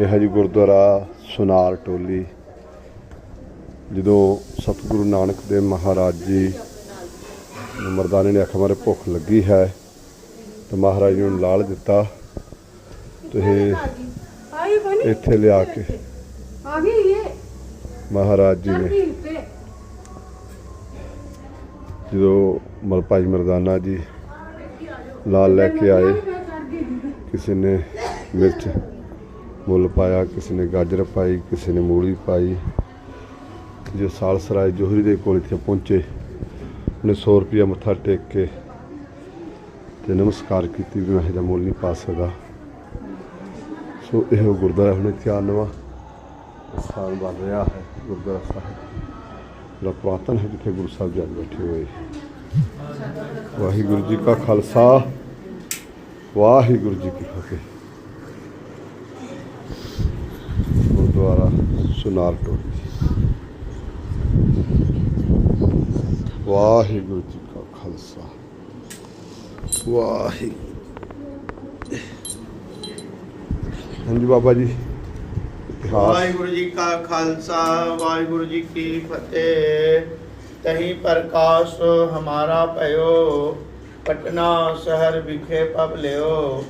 ਇਹ ਹੈ ਜੀ ਗੁਰਦੁਆਰਾ ਸੁਨਾਰ ਟੋਲੀ ਜਦੋਂ ਸਤਿਗੁਰੂ ਨਾਨਕ ਦੇਵ ਮਹਾਰਾਜ ਜੀ ਮਰਦਾਨੇ ਨੇ ਆਖਿਆ ਮਾਰੇ ਭੁੱਖ ਲੱਗੀ ਹੈ ਤਾਂ ਮਹਾਰਾਜ ਜੀ ਨੂੰ ਲਾਲ ਦਿੱਤਾ ਤੇ ਇੱਥੇ ਲਿਆ ਕੇ ਆ ਗਈ ਇਹ? ਮਹਾਰਾਜ ਜੀ ਨੇ। ਜਦੋਂ ਮਲ ਭਾਈ ਮਰਦਾਨਾ ਜੀ ਲਾਲ ਲੈ ਕੇ ਆਏ ਕਿਸੇ ਨੇ ਮਿਰਚ ਮੁੱਲ ਪਾਇਆ, ਕਿਸੇ ਨੇ ਗਾਜਰ ਪਾਈ, ਕਿਸੇ ਨੇ ਮੂਲੀ ਪਾਈ। ਜੋ ਸਾਲਸਰਾਏ ਜੋਹਰੀ ਦੇ ਕੋਲ ਇੱਥੇ ਪਹੁੰਚੇ, ਉਹਨੇ 100 ਰੁਪਇਆ ਮੱਥਾ ਟੇਕ ਕੇ ਤੇ ਨਮਸਕਾਰ ਕੀਤੀ ਵੀ ਮੈਂ ਇਹਦਾ ਮੁੱਲ ਨਹੀਂ ਪਾ ਸਕਦਾ। ਸੋ ਇਹ ਗੁਰਦੁਆਰਾ ਹੁਣ ਚਾਰ ਨਵਾਂ ਸਥਾਨ ਬਣ ਰਿਹਾ ਹੈ, ਗੁਰਦੁਆਰਾ ਸਾਹਿਬ। ਜਿਹੜਾ ਪੁਰਾਤਨ ਹੈ ਜਿੱਥੇ ਗੁਰੂ ਸਾਹਿਬ ਜੀ ਬੈਠੇ ਹੋਏ। ਵਾਹਿਗੁਰੂ ਜੀ ਕਾ ਖਾਲਸਾ, ਵਾਹਿਗੁਰੂ ਜੀ ਕੀ ਫਤਿਹ ਗੁਰਦੁਆਰਾ ਸੁਨਾਰ ਟੋਲੀ ਵਾਹਿਗੁਰੂ ਜੀ ਕਾ ਖਾਲਸਾ। ਵਾਹਿਗੁਰੂ। ਹਾਂਜੀ ਬਾਬਾ ਜੀ ਵਾਹਿਗੁਰੂ ਜੀ ਕਾ ਖਾਲਸਾ, ਵਾਹਿਗੁਰੂ ਜੀ ਕੀ ਫਤਿਹ। ਤਹੀਂ ਪ੍ਰਕਾਸ਼ ਹਮਾਰਾ ਭਇਓ, ਪਟਨਾ ਸ਼ਹਿਰ ਵਿਖੇ ਪਬ ਲਿਓ।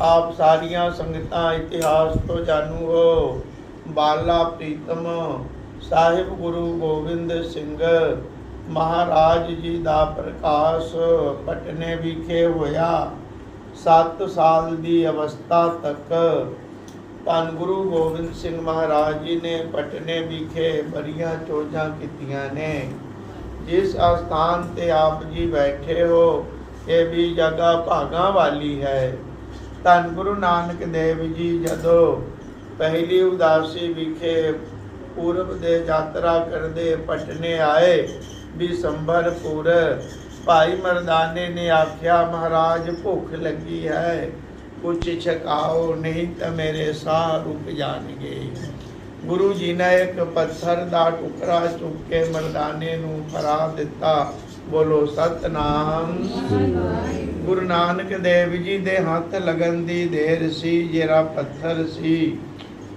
ਆਪ ਸਾਰੀਆਂ ਸੰਗਤਾਂ ਇਤਿਹਾਸ ਤੋਂ ਜਾਣੂ ਹੋ। ਬਾਲਾ ਪ੍ਰੀਤਮ ਸਾਹਿਬ ਗੁਰੂ ਗੋਬਿੰਦ ਸਿੰਘ ਮਹਾਰਾਜ ਜੀ ਦਾ ਪ੍ਰਕਾਸ਼ ਪਟਨੇ ਵਿਖੇ ਹੋਇਆ। 7 ਸਾਲ ਦੀ ਅਵਸਥਾ ਤੱਕ ਧੰਨ ਗੁਰੂ ਗੋਬਿੰਦ ਸਿੰਘ ਮਹਾਰਾਜ ਜੀ ਨੇ ਪਟਨੇ ਵਿਖੇ ਬੜੀਆਂ ਚੋਜਾਂ ਕੀਤੀਆਂ ਨੇ। ਜਿਸ ਅਸਥਾਨ ਤੇ ਆਪ ਜੀ ਬੈਠੇ ਹੋ, ਇਹ ਵੀ ਜਗ੍ਹਾ ਭਾਗਾਂ ਵਾਲੀ ਹੈ। ਧੰਨ ਗੁਰੂ ਨਾਨਕ ਦੇਵ ਜੀ ਜਦੋਂ ਪਹਿਲੀ ਉਦਾਸੀ ਵਿਖੇ ਪੂਰਬ ਦੇ ਯਾਤਰਾ ਕਰਦੇ ਪਟਨੇ ਆਏ ਬਿਸੰਬਰਪੁਰ ਭਾਈ ਮਰਦਾਨੇ ਨੇ ਆਖਿਆ, ਮਹਾਰਾਜ, ਭੁੱਖ ਲੱਗੀ ਹੈ। ਕੁਛ ਛਕਾਓ, ਨਹੀਂ ਤਾਂ ਮੇਰੇ ਸਾਹ ਰੁਕ ਜਾਣਗੇ। ਗੁਰੂ ਜੀ ਨੇ ਇੱਕ ਪੱਥਰ ਦਾ ਟੁਕੜਾ ਚੁੱਕ ਕੇ ਮਰਦਾਨੇ ਨੂੰ ਫਰਾ ਦਿੱਤਾ। ਬੋਲੋ, ਸਤਨਾਮ। ਗੁਰੂ ਨਾਨਕ ਦੇਵ ਜੀ ਦੇ ਹੱਥ ਲੱਗਣ ਦੀ ਦੇਰ ਸੀ, ਜਿਹੜਾ ਪੱਥਰ ਸੀ।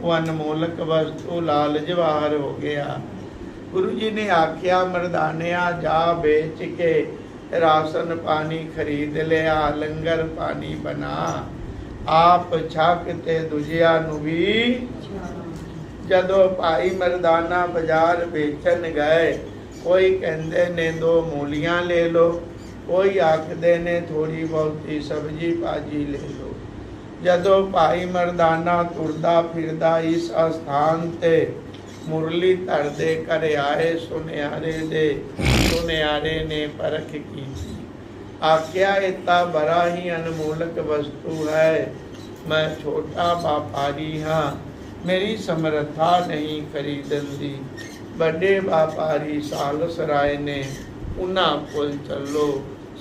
ਉਹ ਅਨਮੋਲਕ ਵਸਤੂ ਲਾਲ ਜਵਾਹਰ ਹੋ ਗਿਆ। ਗੁਰੂ ਜੀ ਨੇ ਆਖਿਆ, ਮਰਦਾਨਿਆ, ਜਾ ਵੇਚ ਕੇ ਰਾਸ਼ਨ ਪਾਣੀ ਖਰੀਦ ਲਿਆ, ਲੰਗਰ ਪਾਣੀ ਬਣਾ। ਆਪ ਛਕ ਤੇ ਦੂਜਿਆਂ ਨੂੰ ਵੀ ਜਦੋਂ ਭਾਈ ਮਰਦਾਨਾ ਬਾਜ਼ਾਰ ਵੇਚਣ ਗਏ, ਕੋਈ ਕਹਿੰਦੇ ਨੇ ਦੋ ਮੂਲੀਆਂ ਲੈ ਲਓ, ਕੋਈ ਆਖਦੇ ਨੇ ਥੋੜੀ ਬਹੁਤੀ ਸਬਜੀ ਭਾਜੀ ਲੈ ਲਓ। ਜਦੋਂ ਭਾਈ ਮਰਦਾਨਾ ਤੁਰਦਾ ਫਿਰਦਾ ਇਸ ਅਸਥਾਨ ਤੇ ਮੁਰਲੀ ਧਰਦੇ ਕਰ ਆਏ ਸੁਨਿਆਰੇ ਦੇ ਸੁਨਿਆਰੇ ਨੇ ਪਰਖ ਕੀਤੀ ਆਖਿਆ ਇਹ ਤਾਂ ਬੜਾ ਹੀ ਅਨਮੋਲਕ ਵਸਤੂ ਹੈ ਮੈਂ ਛੋਟਾ ਵਪਾਰੀ ਹਾਂ ਮੇਰੀ ਸਮਰੱਥਾ ਨਹੀਂ ਖਰੀਦਣ ਦੀ ਵੱਡੇ ਵਪਾਰੀ ਸਾਲਸ ਰਾਏ ਨੇ ਉਹਨਾਂ ਕੋਲ ਚੱਲੋ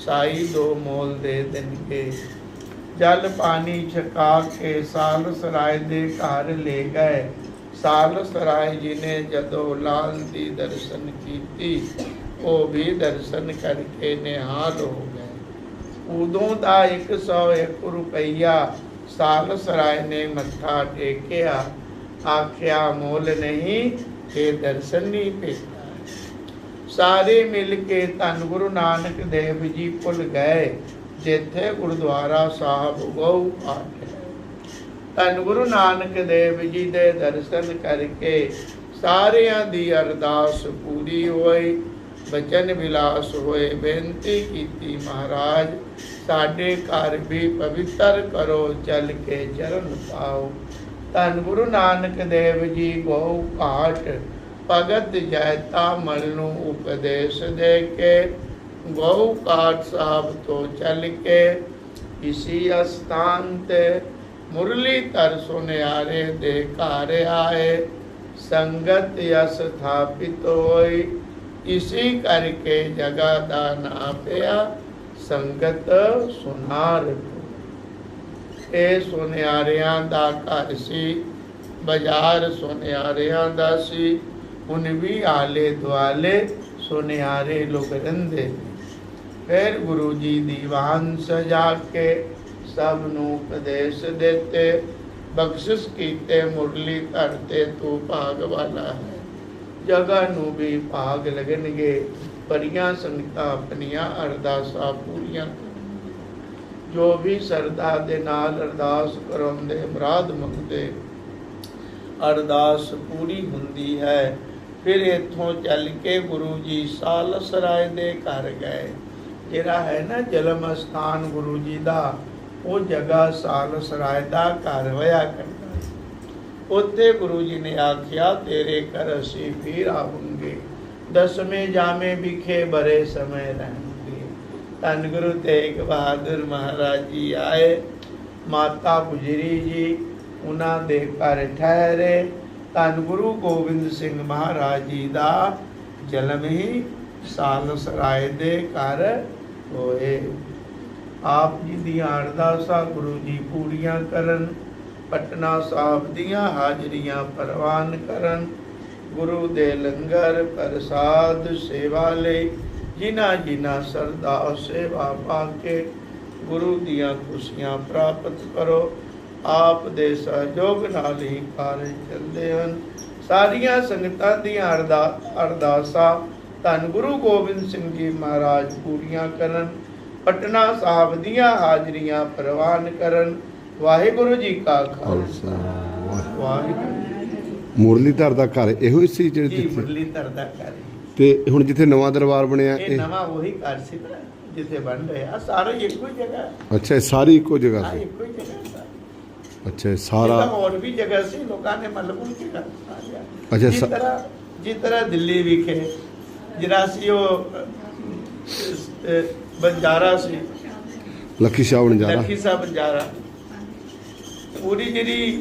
ਸਾਈ ਦੋ ਮੋਲ ਦੇ ਦੇਣਗੇ ਜਲ ਪਾਣੀ ਛਕਾ ਕੇ ਸਾਲਸ ਰਾਏ ਦੇ ਘਰ ਲੈ ਗਏ। ਸਾਲਸ ਰਾਏ ਜੀ ਨੇ ਜਦੋਂ ਲਾਲ ਦੀ ਦਰਸ਼ਨ ਕੀਤੀ, ਉਹ ਵੀ ਦਰਸ਼ਨ ਕਰਕੇ ਨਿਹਾਲ ਹੋ ਗਏ। ਉਦੋਂ ਦਾ 101 ਰੁਪਈਆ ਸਾਲਸ ਰਾਏ ਨੇ ਮੱਥਾ ਟੇਕਿਆ। ਆਖਿਆ, ਮੋਲ ਨਹੀਂ ਇਹ ਦਰਸ਼ਨ ਨਹੀਂ ਭੇਟਾ ਸਾਰੇ ਮਿਲ ਕੇ ਧੰਨ ਗੁਰੂ ਨਾਨਕ ਦੇਵ ਜੀ ਭੁੱਲ ਗਏ। ਜਿੱਥੇ ਗੁਰਦੁਆਰਾ ਸਾਹਿਬ ਗਊ ਪਾਠ ਹੈ ਧੰਨ ਗੁਰੂ ਨਾਨਕ ਦੇਵ ਜੀ ਦੇ ਦਰਸ਼ਨ ਕਰਕੇ ਸਾਰਿਆਂ ਦੀ ਅਰਦਾਸ ਪੂਰੀ ਹੋਈ। ਬਚਨ ਵਿਲਾਸ ਹੋਏ, ਬੇਨਤੀ ਕੀਤੀ ਮਹਾਰਾਜ, ਸਾਡੇ ਘਰ ਵੀ ਪਵਿੱਤਰ ਕਰੋ, ਚੱਲ ਕੇ ਚਰਨ ਪਾਓ। ਧੰਨ ਗੁਰੂ ਨਾਨਕ ਦੇਵ ਜੀ ਗੋ ਘਾਟ, ਭਗਤ ਜੈਤਾ ਮਲ ਨੂੰ ਉਪਦੇਸ਼ ਦੇ ਕੇ ਗਊ ਘਾਟ ਸਾਹਿਬ ਤੋਂ ਚੱਲ ਕੇ ਇਸੀ ਅਸਥਾਨ ਤੇ ਮੁਰਲੀ ਧਰ ਸੁਨਿਆਰੇ ਦੇ ਘਰ ਆਏ ਸੰਗਤ ਅਸਥਾਪਿਤ ਹੋਈ ਇਸੀ ਕਰਕੇ ਜਗਾ ਦਾ ਨਾਂ ਪਿਆ ਸੰਗਤ ਸੁਨਾਰ ਇਹ ਸੁਨਿਆਰਿਆਂ ਦਾ ਘਰ ਸੀ ਬਾਜ਼ਾਰ ਸੁਨਿਆਰਿਆਂ ਦਾ ਸੀ ਹੁਣ ਵੀ ਆਲੇ ਦੁਆਲੇ ਸੁਨਿਆਰੇ ਲੋਕ ਰਹਿੰਦੇ ਨੇ ਫਿਰ ਗੁਰੂ ਜੀ ਦੀਵਾਨ ਸਜਾ ਕੇ ਸਭ ਨੂੰ ਉਪਦੇਸ਼ ਦਿੱਤੇ। ਬਖਸ਼ਿਸ਼ ਕੀਤੇ ਮੁਰਲੀ ਧਰ ਤੇ ਤੂੰ ਭਾਗ ਵਾਲਾ ਹੈ। ਜਗ੍ਹਾ ਨੂੰ ਵੀ ਭਾਗ ਲੱਗਣਗੇ। ਪਰੀਆਂ ਸੰਗਤਾਂ ਆਪਣੀਆਂ ਅਰਦਾਸਾਂ ਪੂਰੀਆਂ ਕਰਨ। ਜੋ ਵੀ ਸਰਦਾ ਦੇ ਨਾਲ ਅਰਦਾਸ ਕਰਾਉਂਦੇ, ਮੁਰਾਦ ਮੰਗਦੇ, ਅਰਦਾਸ ਪੂਰੀ ਹੁੰਦੀ ਹੈ। ਫਿਰ ਇੱਥੋਂ ਚੱਲ ਕੇ ਗੁਰੂ ਜੀ ਸਾਲਸ ਰਾਏ ਦੇ ਘਰ ਗਏ। ਜਿਹੜਾ ਹੈ ਨਾ ਜਨਮ ਅਸਥਾਨ ਗੁਰੂ ਜੀ ਦਾ, ਉਹ ਜਗ੍ਹਾ ਸਾਲਸਰਾਏ ਦਾ ਘਰ ਹੋਇਆ ਕਰਦਾ। ਉੱਥੇ ਗੁਰੂ ਜੀ ਨੇ ਆਖਿਆ, ਤੇਰੇ ਘਰ ਅਸੀਂ ਫਿਰ ਆਵਾਂਗੇ। ਦਸਵੇਂ ਜਾਮੇ ਵਿਖੇ ਬਰੇ ਸਮੇਂ ਰਹਿਣਗੇ। ਧੰਨ ਗੁਰੂ ਤੇਗ ਬਹਾਦਰ ਮਹਾਰਾਜ ਜੀ ਆਏ। ਮਾਤਾ ਗੁਜਰੀ ਜੀ, ਉਹਨਾਂ ਦੇ ਘਰ ਠਹਿਰੇ। ਧੰਨ ਗੁਰੂ ਗੋਬਿੰਦ ਸਿੰਘ ਮਹਾਰਾਜ ਜੀ ਦਾ ਜਨਮ ਹੀ ਸਾਲਸਰਾਏ ਦੇ ਘਰ ਹੋਏ। ਆਪ ਜੀ ਦੀਆਂ ਅਰਦਾਸਾਂ ਗੁਰੂ ਜੀ ਪੂਰੀਆਂ ਕਰਨ, ਪਟਨਾ ਸਾਹਿਬ ਦੀਆਂ ਹਾਜ਼ਰੀਆਂ ਪ੍ਰਵਾਨ ਕਰਨ, ਗੁਰੂ ਦੇ ਲੰਗਰ ਪ੍ਰਸਾਦ ਸੇਵਾ ਲਈ, ਜਿਨ੍ਹਾਂ ਜਿਨ੍ਹਾਂ ਸਰਦਾ ਸੇਵਾ ਪਾ ਕੇ ਗੁਰੂ ਦੀਆਂ ਖੁਸ਼ੀਆਂ ਪ੍ਰਾਪਤ ਕਰੋ, ਆਪ ਦੇ ਸਹਿਯੋਗ ਨਾਲ ਹੀ ਕਾਰਜ ਚੱਲਦੇ ਹਨ। ਸਾਰੀਆਂ ਸੰਗਤਾਂ ਦੀਆਂ ਅਰਦਾ ਅਰਦਾਸਾਂ ਧੰਨ ਗੁਰੂ ਗੋਬਿੰਦ ਸਿੰਘ ਜੀ ਮਹਾਰਾਜ ਪੂਰੀਆਂ ਕਰਨ ਪਟਨਾ ਸਾਹਿਬ ਦੀਆਂ ਹਾਜ਼ਰੀਆਂ ਪ੍ਰਵਾਨ ਕਰਨ। ਵਾਹਿਗੁਰੂ ਜੀ ਕਾ ਖਾਲਸਾ। ਵਾਹਿਗੁਰੂ। ਮੁਰਲੀਧਰ ਦਾ ਘਰ ਇਹੋ ਹੀ ਸੀ ਜਿਹੜੇ ਜੀ ਜਿੱਥੇ ਮੁਰਲੀ ਧਰਦਾ ਕਰ ਤੇ ਹੁਣ ਜਿੱਥੇ ਨਵਾਂ ਦਰਬਾਰ ਬਣਿਆ ਇਹ ਨਵਾਂ ਉਹੀ ਘਰ ਸੀ ਨਾ ਜਿੱਥੇ ਬਣ ਰਿਹਾ। ਸਾਰੇ ਇੱਕੋ ਹੀ ਜਗ੍ਹਾ। ਅੱਛਾ ਸਾਰੀ ਇੱਕੋ ਜਗ੍ਹਾ ਸੀ? ਇੱਕੋ ਜਗ੍ਹਾ। ਅੱਛਾ ਸਾਰਾ ਹੋਰ ਵੀ ਜਗ੍ਹਾ ਸੀ ਲੋਕਾਂ ਨੇ ਮਤਲਬ ਉਹ ਜਗ੍ਹਾ ਅੱਛਾ, ਜਿਸ ਤਰ੍ਹਾਂ ਜਿਸ ਤਰ੍ਹਾਂ ਦਿੱਲੀ ਵਿਖੇ ਜਿਹੜਾ ਸੀ ਉਹ ਬੰਜਾਰਾ ਸੀ। ਲੱਖੀ ਸ਼ਾਹ ਬਣਜਾਰਾ ਲੱਖੀ ਸਾਹਿਬ ਬੰਜਾਰਾ। ਪੂਰੀ ਜਿਹੜੀ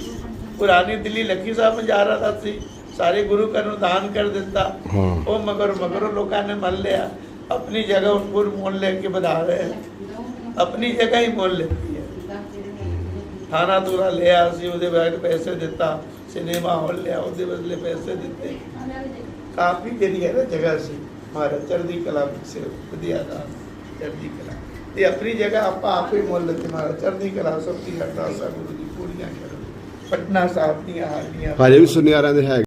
ਪੁਰਾਣੀ ਦਿੱਲੀ ਲੱਖੀ ਸਾਹਿਬ ਬੰਜਾਰਾ ਦਾ ਸੀ ਸਾਰੇ ਗੁਰੂ ਘਰ ਨੂੰ ਦਾਨ ਕਰ ਦਿੱਤਾ। ਹਾਂ। ਉਹ ਮਗਰ ਮਗਰ ਲੋਕਾਂ ਨੇ ਮੰਨ ਲਿਆ ਆਪਣੀ ਜਗ੍ਹਾ ਉਨਪੁਰ ਮੋਲ ਲੈ ਕੇ ਵਧਾ ਰਹੇ ਆਪਣੀ ਜਗ੍ਹਾ ਹੀ ਮੋਲ ਲੈਤੀ ਹੈ ਥਾਣਾ ਦੂਰਾ ਲਿਆ ਸੀ ਉਹਦੇ ਬਾਅਦ ਪੈਸੇ ਦਿੱਤਾ ਸਿਨੇਮਾ ਹਾਲ ਲਿਆ ਉਹਦੇ ਬਦਲੇ ਪੈਸੇ ਦਿੱਤੇ। ਕਾਫੀ ਜਿਹੜੀ ਹੈ ਨਾ ਜਗ੍ਹਾ ਸੀ, ਮਹਾਰਾਜ ਚੜ੍ਹਦੀ ਕਲਾ ਸਿਰਫ ਵਧੀਆ ਦਾ, ਚੜ੍ਹਦੀ ਕਲਾ। ਤੇ ਆਪਣੀ ਜਗ੍ਹਾ ਆਪਾਂ ਆਪੇ ਮੁੱਲ ਤੇ ਮਾਰਾ ਚੜ੍ਹਦੀ ਕਲਾ ਸਭ ਦੀ ਅਰਦਾਸਾਂ ਗੁਰੂ ਦੀ ਪੂਰੀਆਂ ਕਰੋ ਪਟਨਾ ਸਾਹਿਬ ਦੀਆਂ ਹਾਲੀਆਂ ਹਜੇ ਵੀ ਸੁਨਿਆਰਾਂ ਦੇ ਹੈ